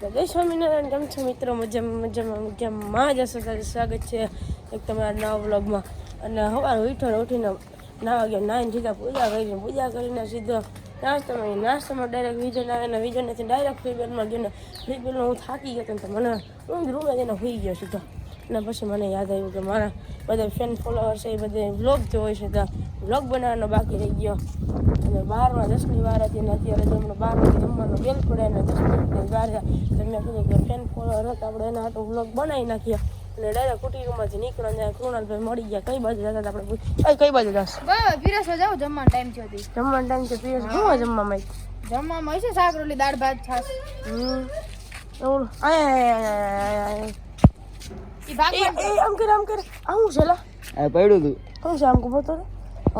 તો જય સ્વામિનારાયણ, કેમ છો મિત્રો? મજામાં મજામાં મજામાં જ હશે? તારે સ્વાગત છે એક તમારા નવા વ્લોગમાં. અને સવારે ઉઠો ઉઠીને નાવા ગયા નાઈને સીધા પૂજા કરીને પૂજા કરીને સીધો નાસ્તામાં નાસ્તામાં ડાયરેક્ટ વિજન આવે ને વિજનથી ડાયરેક્ટ ફ્રીબેલમાં ગયો ને ફ્રીબેલમાં હું થાકી ગયો તો મને ઊંઘ રૂમે જઈને હોઈ ગયો સીધો. અને પછી મને યાદ આવ્યું કે મારા બધા ફેન ફોલોવર છે એ બધે વ્લોગ જો હોય છે તો વ્લોગ બનાવવાનો બાકી રહી ગયો. અને બારમાં દસની વાર હતી ને અત્યારે તો હમણાં બાર વાગે જમવાનો બેલ પડે અને દસમી મિનિટની તો મેં કીધું કે ફેન ફોલોવર હતા આપણે એના હાટો વ્લોગ બનાવી નાખ્યા. અને ડાયરેક્ટ કુટી રૂમમાંથી નીકળ્યા ને કૃણાલભાઈ મળી ગયા. કઈ બાજુ જતા આપણે પૂછ- કઈ બાજુ જશે? બસ જાઓ જાવ જમવાનો ટાઈમ છે હજી જમવાનો ટાઈમ છે પીરસ શું હોય જમવામાં? જમવામાં હશે શાક રોટલી દાળ ભાત છાશ. હમ. એવું. આય આમ કર આમ કર. આવું છે લા. આ પડ્યું તું. શું છે આમ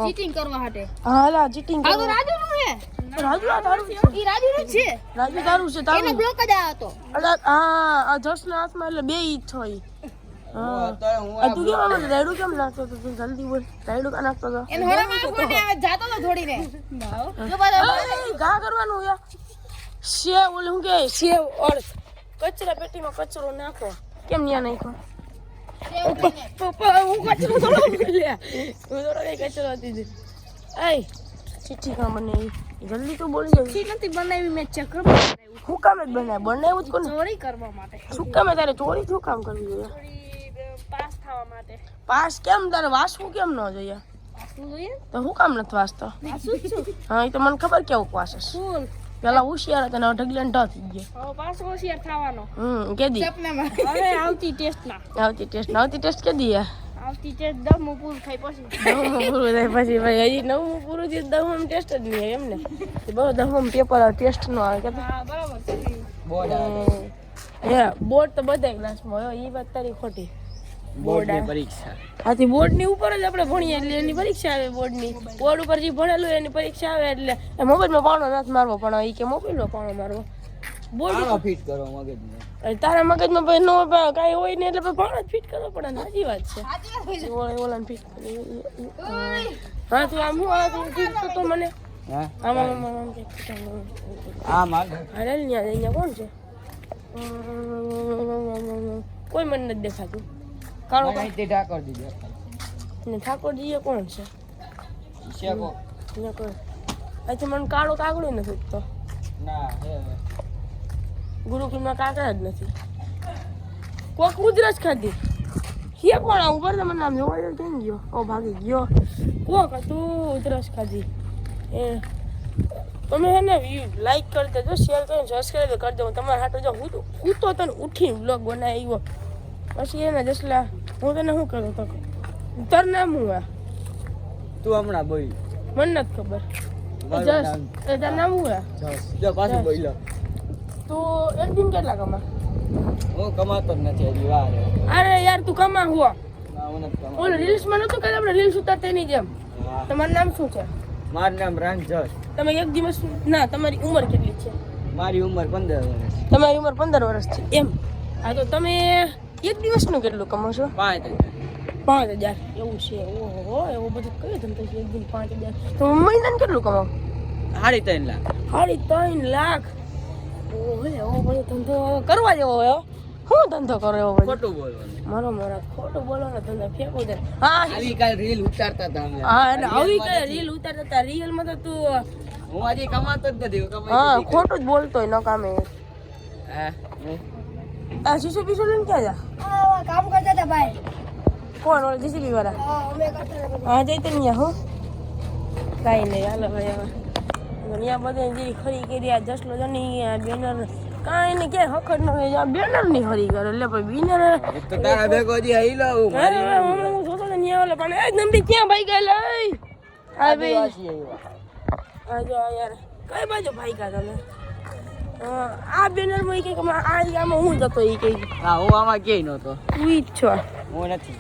ચીટિંગ કરવા હાટે. હા લા ચીટિંગ આ તો રાજુ નું હે રાજુ આ તારું ઈ રાજુ નું છે. રાજુ તારું છે એનો બ્લોક જ આ હતો. અલા હા આ જસના હાથમાં એટલે બે ઈ છો ઈ. હા હું. આ તું કેમ આમાં કેમ નાખતો તું? જલ્દી બોલ. રાયડું કા નાખતો હતો? એનો હરામાં કોને જાતો તો થોડીને. જો બધા એય, કરવાનું યાર સેવ ઓલે હું કે? સેવ અર્થ કચરા પેટીમાં કચરો નાખો. કેમ ન્યા નાખો પપ્પા હું કચરો થોડો લે. હું થોડો કઈ કચરો હતી એય ચીઠી કામ જલ્દી તો બોલી જાય ઠીક નથી બનાવી મેં ચક્ર શું કામ જ બનાય બનાવ્યું જ કોને ચોરી કરવા માટે. શું કામ તારે ચોરી શું કામ કરવી જોઈએ? પાસ થવા માટે. પાસ કેમ? તારે વાસવું કેમ ન જોઈએ? શું જોઈએ? તો હું કામ નથી વાસતો? શું છું. હા એ તો મને ખબર કેવું વાસે ફૂલ. પેલા હોશિયાર હતા ને ઢગલે ઢ થઈ ગયા. હવે પાસ હોશિયાર થવાનો. હમ કેદી સપનામાં. હવે આવતી ટેસ્ટના. આવતી ટેસ્ટ આવતી ટેસ્ટ કે દી. આવતી ટેસ્ટ દમું પૂરું થાય પછી. દહમું પૂરું થાય પછી ભાઈ હજી નવમું પૂરું થયું દહમું ટેસ્ટ જ નહીં એમ ને. બહુ દહમું પેપર ટેસ્ટ નો આવે કે હા બરાબર બોર્ડ હે બોર્ડ તો બધા ક્લાસમાં હોય એ વાત તારી ખોટી. બોર્ડની પરીક્ષા. આથી બોર્ડની ઉપર જ આપણે ભણીએ એટલે એની પરીક્ષા આવે બોર્ડની. બોર્ડ ઉપર જે ભણેલું એની પરીક્ષા આવે એટલે મોબાઈલમાં પાણો નથી મારવો પણ એ કે મોબાઈલમાં પાણો મારવો. બોર્ડ ફિટ કરો મગજમાં તારા મગજમાં ભાઈ નો કાંઈ હોય ને એટલે પાણો જ ફિટ કરવો પડે સાચી વાત છે. ઓલાને ફિટ હા તું આમ હું આ તું ફિટ કરતો મને કોણ છે? કોઈ મને નથી દેખાતું. કાળો તે ઠાકોર દીજો ને ઠાકોર દીજો કોણ છે? શેકો ને કોણ? અહીંથી મને કાળો કાગડો નથી તો ના ગુરુકુળમાં કાકડા જ નથી. કોક ઉધરસ ખાધી. હે કોણ ઉપર તો મને આમ જોવા કેમ ગયો? ઓ ભાગી ગયો. કોક હતું ઉધરસ ખાધી. એ તમે હે ને લાઈક કરી દેજો શેર કરો સબસ્ક્રાઈબ કરી દો તમારા હાટો જો હું તો હું તો તને ઉઠી બ્લોગ બનાવ્યો પછી એને જસલા હું તને શું કરું તો તાર નામ હું? આ તું હમણાં બોલ. મને નથી ખબર. જસ. એ તાર નામ હું? આ જો પાછું બોલ્યો. તો એક દિન કેટલા કમા હું કમાતો જ નથી હજી વાર અરે યાર તું કમા હું ઓલો રીલ્સમાં નતું કે આપણે? રીલ્સ ઉતારતા એની જેમ. તમારું નામ શું છે? મારું નામ રાંગ જસ. તમે એક દિવસ ના તમારી ઉંમર કેટલી છે? મારી ઉંમર પંદર વર્ષ. તમારી ઉંમર પંદર વર્ષ છે. એમ. હા તો તમે એક દિવસનું કેટલું કમાવ છો પાંચ પાંચ હજાર. એવું છે. ઓહો એવો બધું કયો ધંધો છે? એક દિન પાંચ હજાર. તો મહિનાને કેટલું કમાવ? સાડી ત્રણ લાખ. સાડી ત્રણ લાખ? ઓહો એવો બધો ધંધો કરવા જેવો હોય હું. ધંધો કરો એવો ખોટું બોલવાનું. મારો મારા ખોટું બોલો ને ધંધો ફેંકો દે હા. આવી કાલ રીલ ઉતારતા હતા હા એટલે આવી કાલ રીલ ઉતારતા હતા રીલમાં તો તું હું આજે કમાતો જ નથી હા ખોટું જ બોલતો ન કામે. હા? હું આ શીશુ પીશુ લઈને ક્યાં જા? કામ કરતા હતા ભાઈ. કોણ ઓલા જીસીબી વાળા? હા જઈ તો ત્યાં હું. કાંઈ નહીં હાલો ભાઈ હવે. ત્યાં બધે જે ખરી કરી આ જસલો જની આ બેનર કાંઈ નહીં ક્યાંય હખડ ન હોય આ બેનરની ખરી કરે. એટલે ભાઈ બેનર. તો તારા ભેગો હજી હઈલો હું અરે હવે હમણાં હું જોતો ને ત્યાં ઓલે પણ એ નંદી ક્યાં ભાઈ ગયેલા? હા ભાઈ. આ જો યાર. કઈ બાજુ ભાઈ ગયા તમે? હા, આ બેનરમાં કે આ આમાં હું જતો એ કે હા હું આમાં કે નહોતો. તું ઈ છો. હું નથી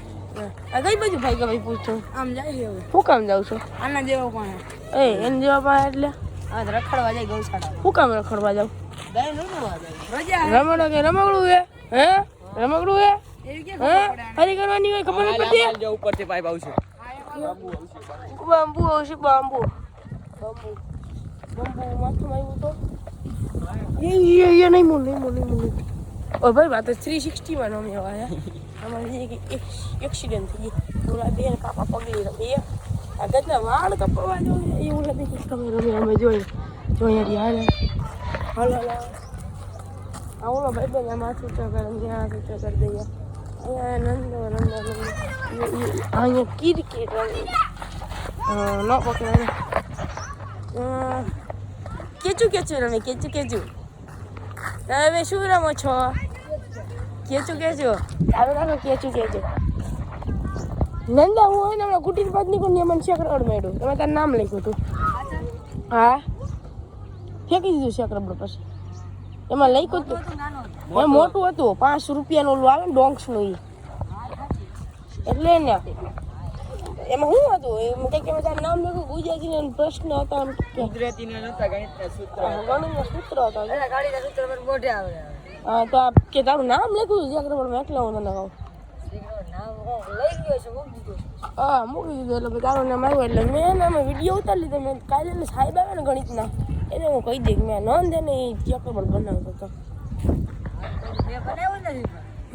આ કઈ બાજુ ભાઈ કે ભાઈ પૂછતો આમ જાય છે હવે. હું કામ જાઉં છું? આના જેવો પણ એ એને જેવા પણ એટલે? આ રખડવા જાય ગૌશાળા. હું કામ રખડવા જાઉં? દઈ નો રજા રમણો કે રમકડું હે? હે? રમકડું હે? હરી કરવાની હોય ખબર પડતી ઉપરથી પાઇપ આવશે. બાંબુ આવશે બાંબુ. બાંબુ. બાંબુ માથું આવ્યું તો? ये નહીં મૂળ નહીં મૂળ નહીં મૂળ ઓ ભાઈ, વાત થ્રી સિક્સટીમાં અમે આવ્યા અમારે જે કે એક્સિડન્ટ થઈ ગઈ. ઓલા બેન કાપા પગડી રમી આ ગજના વાળ કપવા જોઈએ. એ ઓલા બે કે તમે રમી, અમે જોઈએ જોઈએ યાર હાલો હાલો આ ઓલો ભાઈ બેન આમાં સૂત્ર કરે ત્યાં સૂત્ર કરી દઈએ. અહીંયા નંદ નંદ નંદ. અહીંયા કિરકીટ રમી. ન પકડે કેચું કેચું રમે કેચું કેચું. તમે શું રમો છો? કેચું કેચું. તારું રમે કેચું કેચું. નંદા હું હોય ને હમણાં કુટીર બાદ પણ મને શેકર મેળ્યું તમે તારું નામ લખ્યું હતું. હા? ફેંકી દીધું શેકર પછી. એમાં લખ્યું હતું. એ મોટું હતું. પાંચ રૂપિયાનું ઓલું આવે ને ડોંક્સનું એ એટલે ને. એમાં શું હતું? એમ કંઈક એમાં તારું નામ લખ્યું ગુજરાતી ને પ્રશ્ન હતા કે ગુજરાતી ના નતા ગણિતના સૂત્ર ગણિતનો સૂત્ર હતો. ગાડીના સૂત્ર પર મોઢે આવે. હા તો આ કે તારું નામ લખ્યું છે? અગ્ર પણ એટલે હું તને કહું. લઈ ગયો છે મૂકી હા મૂકી દીધું એટલે પછી તારું નામ આવ્યું એટલે મેં નામે વીડિયો ઉતારી લીધો. મેં કાલે સાહેબ આવે ને ગણિતના. એને હું કહી દઈ મેં નોંધ ને એ ચેકર પણ બનાવતો હતો.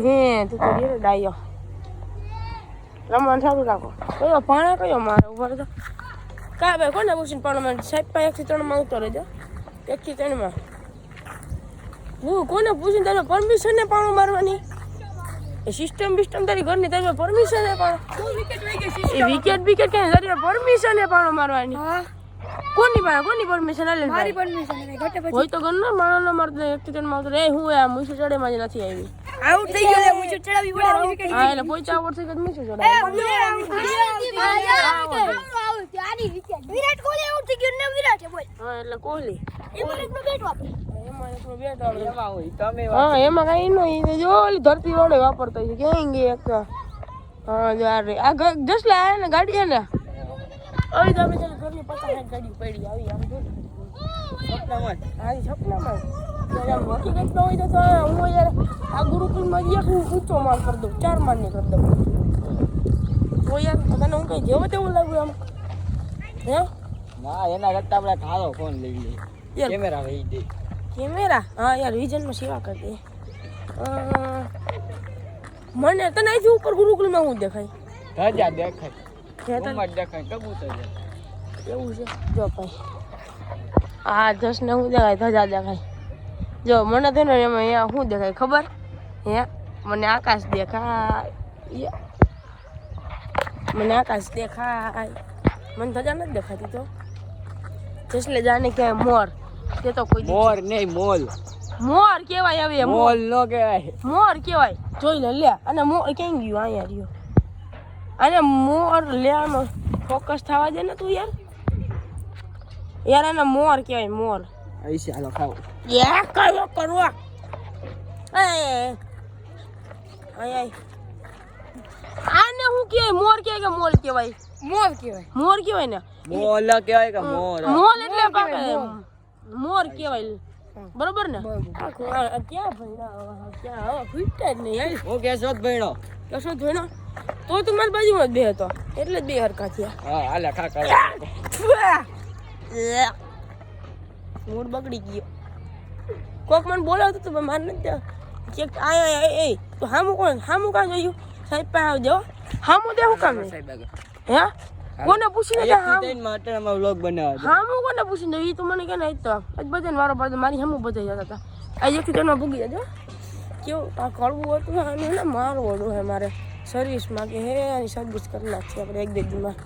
હે તું તો ડાયો રમવાનું સારું રાખો. કયો પાણા કયો મારે? ઊભા તો કા ભાઈ કોને પૂછીને પણ મને સાહેબ પાસે એકથી ત્રણમાં ઉતરો રહેજો એકથી ત્રણમાં. હું કોને પૂછીને તારે પરમિશન ને પાણું મારવાની? એ સિસ્ટમ બિસ્ટમ તારી ઘરની તારી પરમિશન ને પણ. એ વિકેટ વિકેટ કે તારી પરમિશન ને પાણું મારવાની? કોની પાસે કોની પરમિશન આલે મારી પરમિશન હોય તો ઘરના માણસ ન મારતો એકથી ત્રણમાં ઉતરે. હું આ મુસી ચડે માં નથી આવી. આઉટ થઈ ગયો. હું ચડાવી પડે વિકેટ હા એટલે પોચા વર્ષથી મુસી ચડે વિરાટ કોહલી આઉટ થઈ ગયો ને વિરાટ બોલ. હા એટલે કોહલી. એમાં એકનો બેટ વાપરે. એમાં એકલો બેટ આવે એમાં હોય તમે હા એમાં કઈ નહીં જો ઓલી ધરતી વાળો વાપરતા છે. ક્યાં ગઈ એક હા જો આ જસલા ને ગાડી ને? આવી તમે ચાલો ઘરની પચાસ ગાડી પડી આવી આમ જો. સપનામાં. હા સપનામાં હકીકત ન હોય તો હું યાર આ ગુરુકુલમાં એક હું ઊંચો માલ કરી દઉં ચાર માળની કરી દઉં. તો યાર તને હું કઈ જેવો તેવું લાગ્યું આમ હે? ના એના કરતા આપણે ખારો ફોન લઈ લઈએ. કેમેરા વહી દે. કેમેરા? હા યાર વિઝનમાં સેવા કરતી મને તને અહીંથી ઉપર ગુરુકુલમાં હું દેખાય? ધજા દેખાય. એવું છે. જો ભાઈ. આ શું દેખાય ધજા દેખાય. જો મને તો ને એમાં અહીંયા શું દેખાય ખબર? હે મને આકાશ દેખાય. મને આકાશ દેખાય. મને ધજા નથી દેખાતી તો. જસલે જાને કે મોર. તે તો કોઈ મોર નહીં મોલ. મોર કેવાય હવે મોલ નો મોર કેવાય જોઈ લે લે. અને મોર ક્યાં ગયું? અહીંયા રહ્યો. અને મોર લે આનો ફોકસ થવા દે ને તું યાર. યાર એને મોર કહેવાય મોર. આઈસી હાલો ખાવ યા કયો કરવા એ આય આને હું કહેવાય? મોર કહેવાય કે મોલ કહેવાય? મોર કહેવાય. મોર કહેવાય ને? મોલ કહેવાય કે મોર? મોલ એટલે પાકે મોર કહેવાય. બરોબર ને? ક્યાં ભણ્યા? ક્યાં હવે ફૂટ્યા જ નહીં હું કેશો જ ભણ્યો? કશો જોઈ તો તું મારી બાજુમાં જ બે હતો. એટલે જ બે હરકા થયા. હા હાલે ખા મૂડ બગડી ગયો. કોક મને બોલાવતો તો મારે નથી ચેક આયા એ એ તો હામું કોણ? હામું કાં જોયું? સાહેબ પાસે આવજો હામું દે હું કામ? સાહેબ હે? કોને પૂછીને કે હામ? ત્રણ માટે અમે વ્લોગ બનાવ્યા છે. હામું કોને પૂછીને? એ તો મને કે નહીં તો આજ બધાને વારો પડતો મારી હામું બધા જતા હતા. આ એકથી તેનો ભૂગી જજો કેવું આ કળવું હતું અને ને મારવું હતું હે મારે. સર્વિસમાં કે હે આની સર્વિસ કરી નાખીએ આપણે એક બે દીમાં